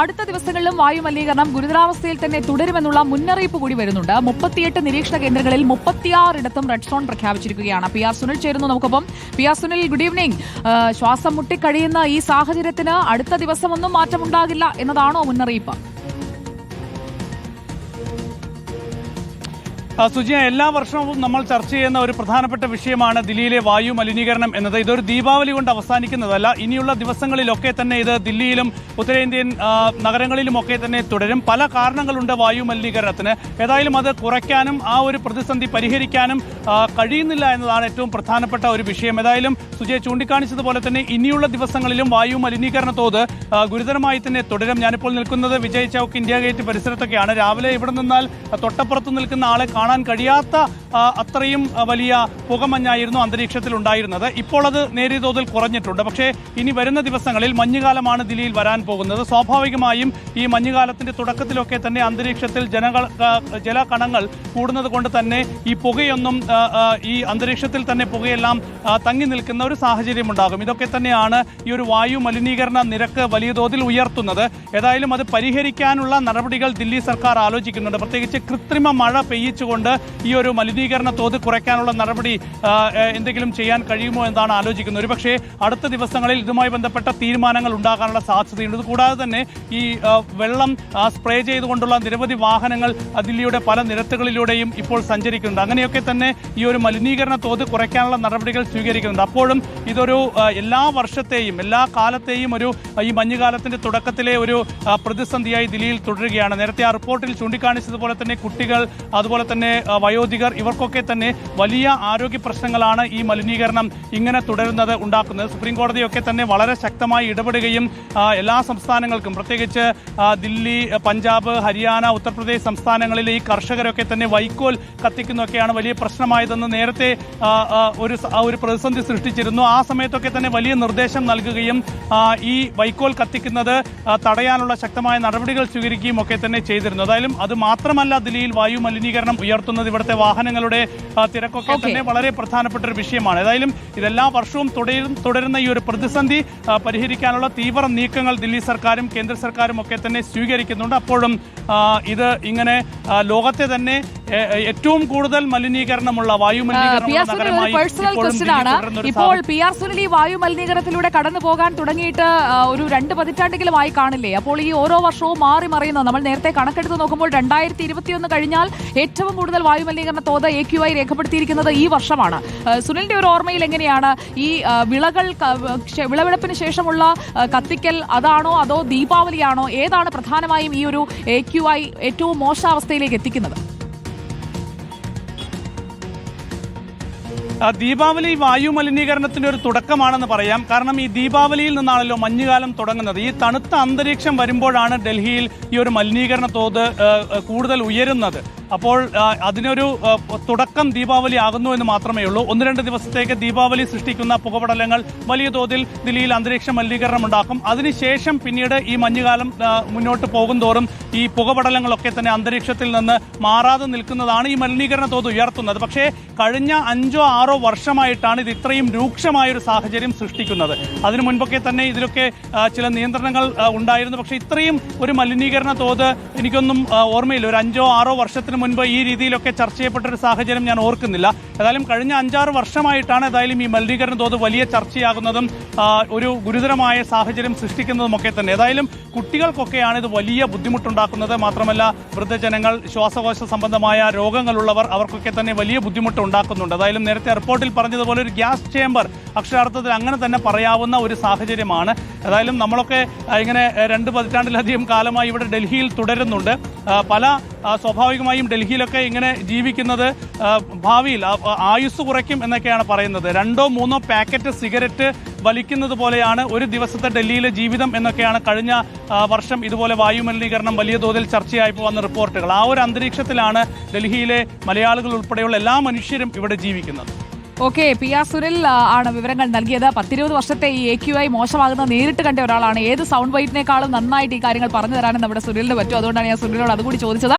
അടുത്ത ദിവസങ്ങളിലും വായു മലിനീകരണം ഗുരുതരാവസ്ഥയിൽ തന്നെ തുടരുമെന്നുള്ള മുന്നറിയിപ്പ് കൂടി വരുന്നുണ്ട്. മുപ്പത്തിയെട്ട് നിരീക്ഷണ കേന്ദ്രങ്ങളിൽ മുപ്പത്തിയാറിടത്തും റെഡ് സോൺ പ്രഖ്യാപിച്ചിരിക്കുകയാണ്. പി ആർ സുനിൽ ചേരുന്നു നമുക്കൊപ്പം. P R Sunil good evening ശ്വാസം മുട്ടിക്കഴിയുന്ന ഈ സാഹചര്യത്തിന് അടുത്ത ദിവസമൊന്നും മാറ്റമുണ്ടാകില്ല എന്നതാണോ മുന്നറിയിപ്പ്? സുജിയ എല്ലാ വർഷവും നമ്മൾ ചർച്ച ചെയ്യുന്ന ഒരു പ്രധാനപ്പെട്ട വിഷയമാണ് ദില്ലിയിലെ വായു മലിനീകരണം എന്നത്. ഇതൊരു ദീപാവലി കൊണ്ട് അവസാനിക്കുന്നതല്ല. ഇനിയുള്ള ദിവസങ്ങളിലൊക്കെ തന്നെ ഇത് ദില്ലിയിലും ഉത്തരേന്ത്യൻ നഗരങ്ങളിലുമൊക്കെ തന്നെ തുടരും. പല കാരണങ്ങളുണ്ട് വായു മലിനീകരണത്തിന്. ഏതായാലും അത് കുറയ്ക്കാനും ആ ഒരു പ്രതിസന്ധി പരിഹരിക്കാനും കഴിയുന്നില്ല എന്നതാണ് ഏറ്റവും പ്രധാനപ്പെട്ട ഒരു വിഷയം. ഏതായാലും സുജയ ചൂണ്ടിക്കാണിച്ചതുപോലെ തന്നെ ഇനിയുള്ള ദിവസങ്ങളിലും വായു മലിനീകരണ തോത് ഗുരുതരമായി തന്നെ തുടരും. ഞാനിപ്പോൾ നിൽക്കുന്നത് വിജയ് ചൌക്ക് ഇന്ത്യ ഗേറ്റ് പരിസരത്തൊക്കെയാണ്. രാവിലെ ഇവിടെ നിന്നാൽ തൊട്ടപ്പുറത്ത് നിൽക്കുന്ന ആളെ കാണാൻ കഴിയാത്ത അത്രയും വലിയ പുകമഞ്ഞായിരുന്നു അന്തരീക്ഷത്തിൽ ഉണ്ടായിരുന്നത്. ഇപ്പോൾ അത് നേരിയ തോതിൽ കുറഞ്ഞിട്ടുണ്ട്. പക്ഷേ ഇനി വരുന്ന ദിവസങ്ങളിൽ മഞ്ഞുകാലമാണ് ദില്ലിയിൽ വരാൻ പോകുന്നത്. സ്വാഭാവികമായും ഈ മഞ്ഞുകാലത്തിന്റെ തുടക്കത്തിലൊക്കെ തന്നെ അന്തരീക്ഷത്തിൽ ജല ജലകണങ്ങൾ കൂടുന്നത് കൊണ്ട് തന്നെ ഈ പുകയൊന്നും ഈ അന്തരീക്ഷത്തിൽ തന്നെ പുകയെല്ലാം തങ്ങി നിൽക്കുന്ന ഒരു സാഹചര്യം ഉണ്ടാകും. ഇതൊക്കെ തന്നെയാണ് ഈ ഒരു വായു മലിനീകരണ നിരക്ക് വലിയ തോതിൽ ഉയർത്തുന്നത്. ഏതായാലും അത് പരിഹരിക്കാനുള്ള നടപടികൾ ദില്ലി സർക്കാർ ആലോചിക്കുന്നുണ്ട്. പ്രത്യേകിച്ച് കൃത്രിമ മഴ പെയ്യിച്ചുകൊണ്ട് ഈ ഒരു മലിനീകരണ തോത് കുറയ്ക്കാനുള്ള നടപടി എന്തെങ്കിലും ചെയ്യാൻ കഴിയുമോ എന്നാണ് ആലോചിക്കുന്നത്. ഒരുപക്ഷേ അടുത്ത ദിവസങ്ങളിൽ ഇതുമായി ബന്ധപ്പെട്ട തീരുമാനങ്ങൾ ഉണ്ടാകാനുള്ള സാധ്യതയുണ്ട്. ഇത് കൂടാതെ തന്നെ ഈ വെള്ളം സ്പ്രേ ചെയ്തുകൊണ്ടുള്ള നിരവധി വാഹനങ്ങൾ ദില്ലിയുടെ പല നിരത്തുകളിലൂടെയും ഇപ്പോൾ സഞ്ചരിക്കുന്നുണ്ട്. അങ്ങനെയൊക്കെ തന്നെ ഈ ഒരു മലിനീകരണ തോത് കുറയ്ക്കാനുള്ള നടപടികൾ സ്വീകരിക്കുന്നുണ്ട്. അപ്പോഴും ഇതൊരു എല്ലാ വർഷത്തെയും എല്ലാ കാലത്തെയും ഒരു ഈ മഞ്ഞുകാലത്തിന്റെ തുടക്കത്തിലെ ഒരു പ്രതിസന്ധിയായി ദില്ലിയിൽ തുടരുകയാണ്. നേരത്തെ ആ റിപ്പോർട്ടിൽ ചൂണ്ടിക്കാണിച്ചതുപോലെ തന്നെ കുട്ടികൾ അതുപോലെ തന്നെ ആ, വയോധികർ ഇവർക്കൊക്കെ തന്നെ വലിയ ആരോഗ്യ പ്രശ്നങ്ങളാണ് ഈ മലിനീകരണം ഇങ്ങനെ തുടരുന്നത് ഉണ്ടാക്കുന്നത്. സുപ്രീം കോടതിയൊക്കെ തന്നെ വളരെ ശക്തമായി ഇടപെടുകയും എല്ലാ സംസ്ഥാനങ്ങൾക്കും പ്രത്യേകിച്ച് ദില്ലി പഞ്ചാബ് ഹരിയാന ഉത്തർപ്രദേശ് സംസ്ഥാനങ്ങളിലെ ഈ കർഷകരൊക്കെ തന്നെ വൈക്കോൽ കത്തിക്കുന്നൊക്കെയാണ് വലിയ പ്രശ്നമായതെന്ന് നേരത്തെ ഒരു ഒരു പ്രതിസന്ധി സൃഷ്ടിച്ചിരുന്നു. ആ സമയത്തൊക്കെ തന്നെ വലിയ നിർദ്ദേശം നൽകുകയും ഈ വൈക്കോൽ കത്തിക്കുന്നത് തടയാനുള്ള ശക്തമായ നടപടികൾ സ്വീകരിക്കുകയും ഒക്കെ തന്നെ ചെയ്തിരുന്നു. അതായാലും അത് മാത്രമല്ല ദില്ലിയിൽ വായു മലിനീകരണം ഉയർത്തുന്നത് ഇവിടുത്തെ വാഹനങ്ങളുടെ തിരക്കൊക്കെ തന്നെ വളരെ പ്രധാനപ്പെട്ട ഒരു വിഷയമാണ്. ഏതായാലും ഇതെല്ലാ വർഷവും തുടരുന്ന ഈ ഒരു പ്രതിസന്ധി പരിഹരിക്കാനുള്ള തീവ്ര നീക്കങ്ങൾ ദില്ലി സർക്കാരും കേന്ദ്ര സർക്കാരും ഒക്കെ തന്നെ സ്വീകരിക്കുന്നുണ്ട്. അപ്പോഴും ഇത് ഇങ്ങനെ ലോകത്തെ തന്നെ ഏറ്റവും കൂടുതൽ മലിനീകരണമുള്ള വായു പേഴ്സണൽ ക്വസ്റ്റ്യൻ ആണ്. ഇപ്പോൾ പി ആർ സുനിൽ ഈ വായു മലിനീകരണത്തിലൂടെ കടന്നു പോകാൻ തുടങ്ങിയിട്ട് ഒരു രണ്ട് പതിറ്റാണ്ടെങ്കിലും ആയി കാണില്ലേ? അപ്പോൾ ഈ ഓരോ വർഷവും മാറി മറിയുന്നത് നമ്മൾ നേരത്തെ കണക്കെടുത്ത് നോക്കുമ്പോൾ രണ്ടായിരത്തി ഇരുപത്തിയൊന്ന് കഴിഞ്ഞാൽ ഏറ്റവും കൂടുതൽ വായു മലിനീകരണ തോത് എ ക്യു ഐ രേഖപ്പെടുത്തിയിരിക്കുന്നത് ഈ വർഷമാണ്. സുനിലിന്റെ ഒരു ഓർമ്മയിൽ എങ്ങനെയാണ് ഈ വിളകൾ വിളവെടുപ്പിന് ശേഷമുള്ള കത്തിക്കൽ അതാണോ അതോ ദീപാവലിയാണോ? ഏതാണ് പ്രധാനമായും ഈ ഒരു എ ക്യു ഐ ഏറ്റവും മോശാവസ്ഥയിലേക്ക് എത്തിക്കുന്നത്? ദീപാവലി വായു മലിനീകരണത്തിന്റെ ഒരു തുടക്കമാണെന്ന് പറയാം. കാരണം ഈ ദീപാവലിയിൽ നിന്നാണല്ലോ മഞ്ഞുകാലം തുടങ്ങുന്നത്. ഈ തണുത്ത അന്തരീക്ഷം വരുമ്പോഴാണ് ഡൽഹിയിൽ ഈ ഒരു മലിനീകരണ തോത് കൂടുതൽ ഉയരുന്നത്. അപ്പോൾ അതിനൊരു തുടക്കം ദീപാവലി ആകുന്നു എന്ന് മാത്രമേ ഉള്ളൂ. ഒന്ന് രണ്ട് ദിവസത്തേക്ക് ദീപാവലി സൃഷ്ടിക്കുന്ന പുകപടലങ്ങൾ വലിയ തോതിൽ ദില്ലിയിൽ അന്തരീക്ഷ മലിനീകരണം ഉണ്ടാക്കും. അതിനുശേഷം പിന്നീട് ഈ മഞ്ഞുകാലം മുന്നോട്ട് പോകും തോറും ഈ പുകപടലങ്ങളൊക്കെ തന്നെ അന്തരീക്ഷത്തിൽ നിന്ന് മാറാതെ നിൽക്കുന്നതാണ് ഈ മലിനീകരണ തോത് ഉയർത്തുന്നത്. പക്ഷേ കഴിഞ്ഞ അഞ്ചോ ആറോ വർഷമായിട്ടാണ് ഇത് ഇത്രയും രൂക്ഷമായ ഒരു സാഹചര്യം സൃഷ്ടിക്കുന്നത്. അതിനു മുൻപൊക്കെ തന്നെ ഇതിലൊക്കെ ചില നിയന്ത്രണങ്ങൾ ഉണ്ടായിരുന്നു. പക്ഷേ ഇത്രയും ഒരു മലിനീകരണ തോത് എനിക്കൊന്നും ഓർമ്മയില്ല. ഒരു അഞ്ചോ ആറോ വർഷത്തിന് മുൻപ് ഈ രീതിയിലൊക്കെ ചർച്ച ചെയ്യപ്പെട്ട ഒരു സാഹചര്യം ഞാൻ ഓർക്കുന്നില്ല. ഏതായാലും കഴിഞ്ഞ അഞ്ചാറ് വർഷമായിട്ടാണ് ഏതായാലും ഈ മലിനീകരണ തോത് വലിയ ചർച്ചയാകുന്നതും ഒരു ഗുരുതരമായ സാഹചര്യം സൃഷ്ടിക്കുന്നതുമൊക്കെ തന്നെ. ഏതായാലും കുട്ടികൾക്കൊക്കെയാണ് ഇത് വലിയ ബുദ്ധിമുട്ടുണ്ടാക്കുന്നത്. മാത്രമല്ല വൃദ്ധജനങ്ങൾ ശ്വാസകോശ സംബന്ധമായ രോഗങ്ങളുള്ളവർ അവർക്കൊക്കെ തന്നെ വലിയ ബുദ്ധിമുട്ട് ഉണ്ടാക്കുന്നുണ്ട്. ഏതായാലും നേരത്തെ റിപ്പോർട്ടിൽ പറഞ്ഞതുപോലെ ഒരു ഗ്യാസ് ചേംബർ അക്ഷരാർത്ഥത്തിൽ അങ്ങനെ തന്നെ പറയാവുന്ന ഒരു സാഹചര്യമാണ്. ഏതായാലും നമ്മളൊക്കെ ഇങ്ങനെ രണ്ട് പതിറ്റാണ്ടിലധികം കാലമായി ഇവിടെ ഡൽഹിയിൽ തുടരുന്നുണ്ട്. പല സ്വാഭാവികമായും ഡൽഹിയിലൊക്കെ ഇങ്ങനെ ജീവിക്കുന്നത് ഭാവിയിൽ ആയുസ് കുറയ്ക്കും എന്നൊക്കെയാണ് പറയുന്നത്. രണ്ടോ മൂന്നോ പാക്കറ്റ് സിഗരറ്റ് വലിക്കുന്നത് പോലെയാണ് ഒരു ദിവസത്തെ ഡൽഹിയിലെ ജീവിതം എന്നൊക്കെയാണ് കഴിഞ്ഞ വർഷം ഇതുപോലെ വായു മലിനീകരണം വലിയ തോതിൽ ചർച്ചയായി വന്ന റിപ്പോർട്ടുകൾ. ആ ഒരു അന്തരീക്ഷത്തിലാണ് ഡൽഹിയിലെ മലയാളികൾ ഉൾപ്പെടെയുള്ള എല്ലാ മനുഷ്യരും ഇവിടെ ജീവിക്കുന്നത്. ഓക്കെ പി ആർ സുനിൽ ആണ് വിവരങ്ങൾ നൽകിയത്. പത്തിരുപത് വർഷത്തെ ഈ എ ക്യു ഐ മോശമാകുന്നത് നേരിട്ട് കണ്ട ഒരാളാണ്. ഏത് സൗണ്ട് വൈറ്റിനേക്കാളും നന്നായിട്ട് ഈ കാര്യങ്ങൾ പറഞ്ഞു തരാനും നമ്മുടെ സുനിലിന് പറ്റും. അതുകൊണ്ടാണ് ഞാൻ സുനിലിനോട് അതുകൂടി ചോദിച്ചത്.